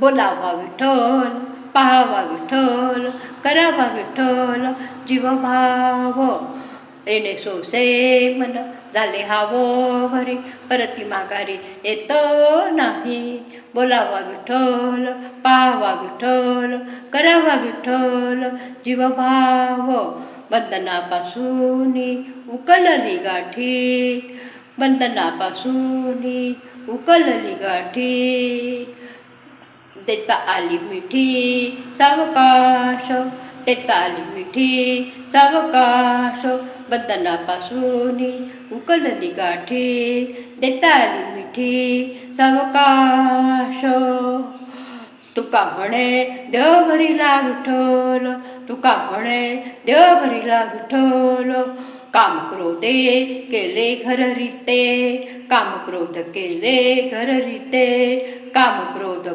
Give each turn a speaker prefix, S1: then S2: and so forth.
S1: बोलावा विठ्ठल पाहावा विठ्ठल करावा विठ्ठल जीवभाव. येणे सोसे मन झाले हावो भरे परती माघारी येत नाही. बोलावा विठ्ठल पाहावा विठ्ठल करावा विठ्ठल जीवभाव. बंधनापासून उकलली गाठी बंधनापासून उकलली गाठी देता आली मिठी सावकाश देता आली मिठी सावकाश बंधनापासून उकलली गाठी. देता आली मिठी सावकाश. तुका म्हणे देव भरीला विठ्ठल तुका म्हणे देव भरीला विठोल काम क्रोधे केले घर रीते काम क्रोध केले घर रीते काम क्रोध